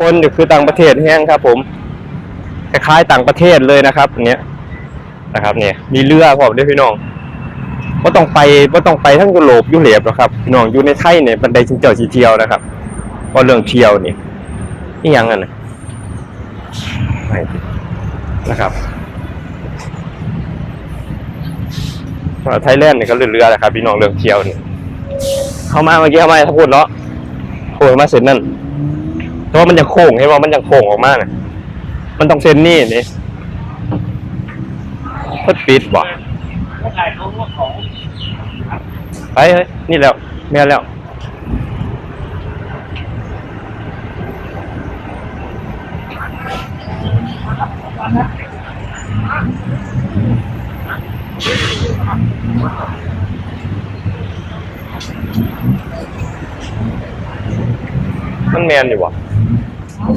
คนอยู่คือต่างประเทศแห้งครับผมคล้ายๆต่างประเทศเลยนะครับอันเนี้ยนะครับเนี่ยมีเรือพร้อมด้วยพี่น้องว่าต้องไปว่าต้องไปทั้งยุโรปยุโรปหรอกครับพี่น้องอยู่ในไทยเนี่ยบันไดชิงเจ้าสีเที่ยวนะครับเพราะเรื่องเที่ยวนี่นี่ยังไงนะนะครับไทยแลนด์เนี่ยก็เรือๆแหละครับพี่น้องเรื่องเที่ยวนี่เข้ามาเมื่อกี้เข้ามาถ้าพูดเนาะพูดมาเสร็จนั่น แต่ว่ามันยังโค้งใช่ไหมมันยังโค้งออกมาน่ะมันต้องเซ็นนี่นี่พิ่ปิดบ่ไปเฮ้ยนี่แล้วแม่นแล้วมันแมนอยู่บ่ แม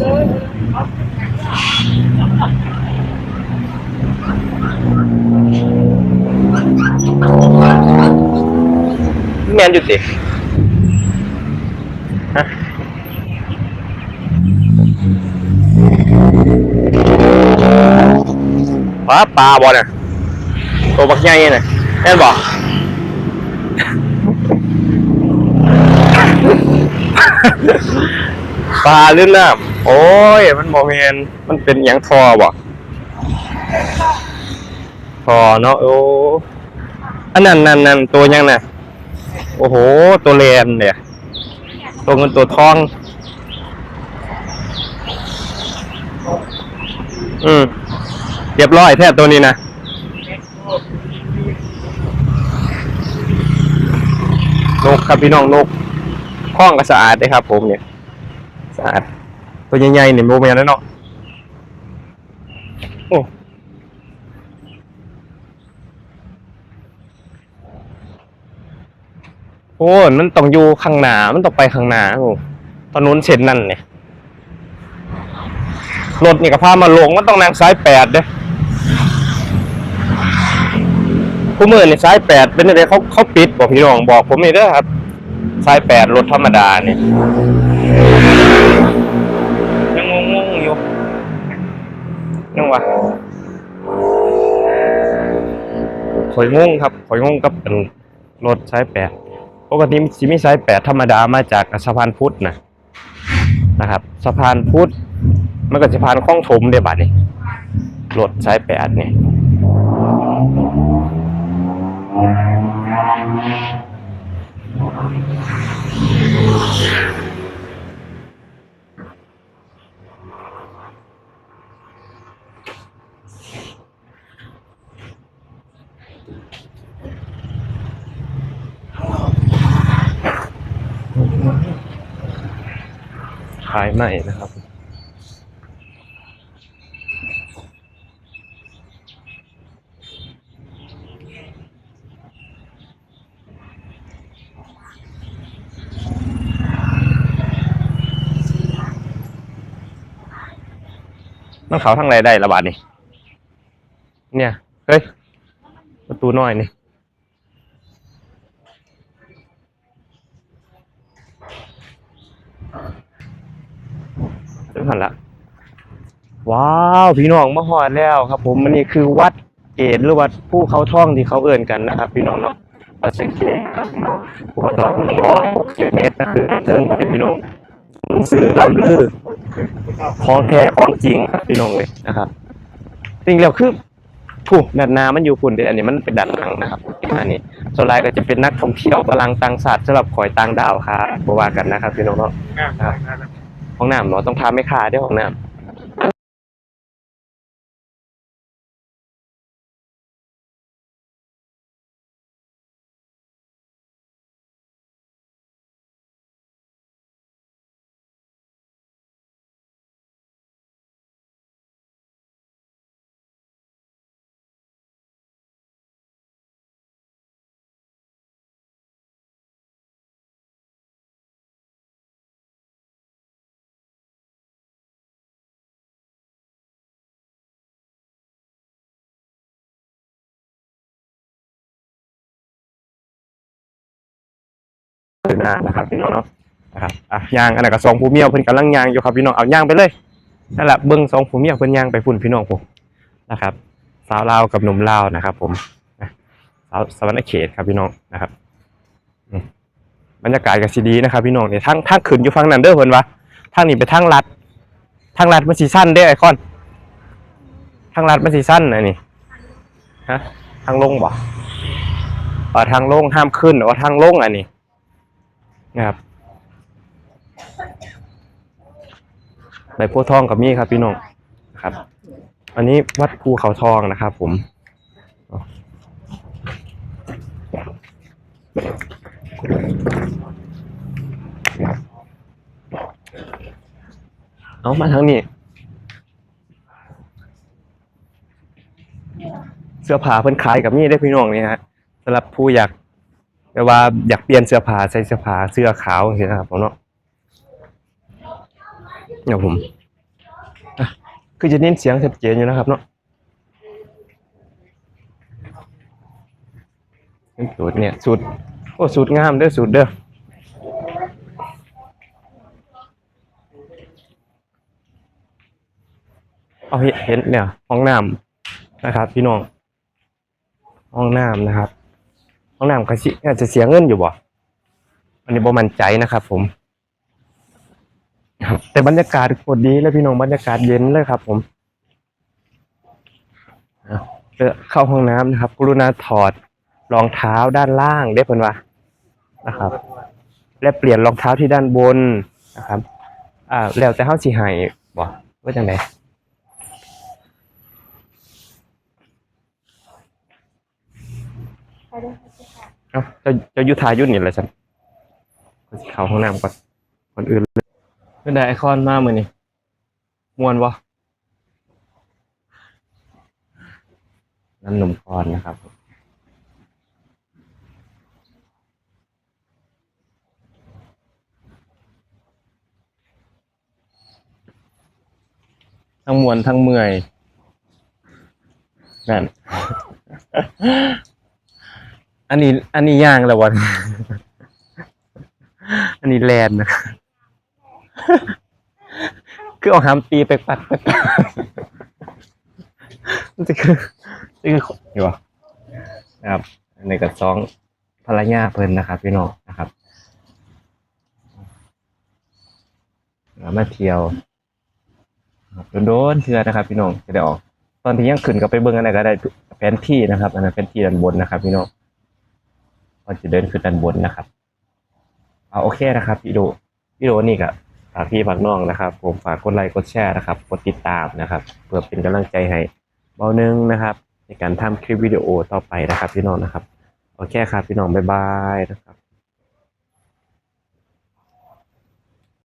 นอยู่สิฮะปลาปลาบอเนี่ยตัวบักใหญ่เนี่ยแม่นบอ ปลาลื่นน้ำโอ้ย มันบอแมนมันเป็นหยังทอบ่ทอเนาะโอ้อันนั้นนั่นนั่นตัวยังน่ะ โอ้โห ตัวเลนเนี่ย ตัวเงินตัวทอง อืมเรียบร้อยแท้ตัวนี้นะนกครับพี่น้องนกห้องก็สะอาดเลยครับผมเนี่ย สะอาดตัวใหญ่ๆเนี่ยโมเมนแล้วเนาะโอ้โอ้ยมันต้องอยู่ข้างหน้ามันต้องไปข้างหน้าโอ้ตอนนู้นเส้นนั่นเนี่ยรถนี่ก็พามาลงมันต้องนั่งซ้ายแปดเด้ผู้มือนี่ซ้ายแปดเป็นอะไรเขาเขาปิดบอกพี่น้องบอกผมนี่เด้อครับซ้ายแปดรถธรรมดาเนี่ย ยังงงๆอยู่ ยังวะข่อยงงครับข่อยงงกับเป็นรถซ้ายแปดปกติสิมีสายแปดธรรมดามาจากสะพานพุทธนะนะครับ สะพานพุทธมันก็สะพานคลองถมเด้บัดนี้รถสายแปดนี่ ขายใหม่นะครับมันเขาทางไรได้ระบาดนี่เนี่ย เฮ้ย ตูน้อยนี่ถึงหันละว้าวพี่น้องมาหอดแล้วครับ ผมมันนี่คือวัดเกตหรือวัดผู้เขาท่องที่เขาเอื่นกันนะครับ พี่น้องเนาะวัดสังเกตผู้เขาท่องร้อยหกสิบเมตรนะคือเทิงพี่น้องสื่อลำลือของแท้ของจริงพี่น้องเลยนะครับจริงแล้วคือ ผู้ดันนามันอยู่ฝุ่นเดยวอันนี้มันเป็นดันหลังนะครับอันนี้ส่วนรายก็จะเป็นนักท่องเที่ยวกำลังต่างศาสตร์สำหรับข่อยต่างดาวครับบว่ากันนะครับพี่น้องเนาะห้องน้ำเนาะต้องทาไม่คาด้วยห้องน้ำ หน้านะครับพี่น้องเนาะนะครับอะยางอันนั้นก็สองผู้เมียเพิ่นกำลังยางอยู่ครับพี่น้องเอายางไปเลยนั่นแหละเบิ้งสองผู้เมียเพิ่นยางไปพุ่นพี่น้องผมนะครับ สาวลาวกับหนุ่มลาวนะครับ ผมสาวสวรรณเขตครับพี่น้องนะครับบรรยากาศก็สิดีนะครับ พี่น้องเนี่ยทางทางขึ้นอยู่ฝั่งนั้นเด้อเพิ่นวะทางนี้ไปทางลัดทางลัดมันสิสั้นเด้อไอคอนทางลัดมันสิสั้นอันนี้ฮะทางลงบ่เออทางลงห้ามขึ้นอ๋อทางลงอันนี้ นะครับใบโพทองกับมีครับพี่น้องนะครับ อันนี้วัดภูเขาทองนะครับ ผมเอามาทางนี้ เสื้อผ้าเพิ่นขายกับนี่ได้พี่น้องนี่ฮะสำหรับผู้อยาก แปลว่าอยากเปลี่ยนเสื้อผ้าใส่เสื้อผ้าเสื้อขาวเงี้ยนะครับผมเนาะเดี๋ยวผมคือจะเน้นเสียงชัดเจนอยู่นะครับเนาะสูตรเนี่ยสูตรโอ้สูตรงามเด้อสูตรเด้อเอาเห็นเห็นเนี่ยห้องน้ำนะครับ พี่น้องห้องน้ำนะครับ องน้ำก็สิอาจจะเสียเงินอยู่บ่อันนี้บ่มั่นใจนะครับ ผมแต่บรรยากาศโคตรดีเลยพี่น้องบรรยากาศเย็นเลยครับ ผมเอาเข้าห้องน้ำนะครับ กรุณาถอดรองเท้าด้านล่างได้เพิ่นว่านะครับ และเปลี่ยนรองเท้าที่ด้านบนนะครับ อ่า แล้วแต่เฮาสิให้บ่ว่าจังไดเอ้าจะจะอยุทายุ่นนี่แหละฉันก็สิเข้าห้องน้ำก่อนคนอื่นเลยไม่ได้ไอคอนมามือนี่มวนวะนั่นหนุ่มคอนนะครับทั้งมวนทั้งเมื่อยนั่น อันนี้ อันนี้ย่างแล้ววัน อันนี้แลนนะคือเอาหามตีไปปัดไปปัดนจะคือจะคืออยู่วะนะครับอันกับสองภรรยาเพิ่นนะครับ พี่น้องนะครับมาเที่ยวโดนๆเทือนะครับ พี่น้องจะได้ออก ตอนที่ยังขึ้นก็ไปเบิ่งอันไหนก็ได้แผนที่นะครับ อันนั้นแผนที่ด้านบนนะครับ พี่น้อง ก่อนจะเดินขึ้นด้านบนนะครับเอาโอเคนะครับพี่โดพี่โดนี่กับฝากพี่ฝากน้องนะครับ ผมฝากกดไลค์กดแชร์นะครับกดติดตามนะครับ เพื่อเป็นกำลังใจให้เบาหนึ่งนะครับ ในการทำคลิปวิดีโอต่อไปนะครับ พี่น้องนะครับโอเคครับพี่น้องบ๊ายบายนะครับ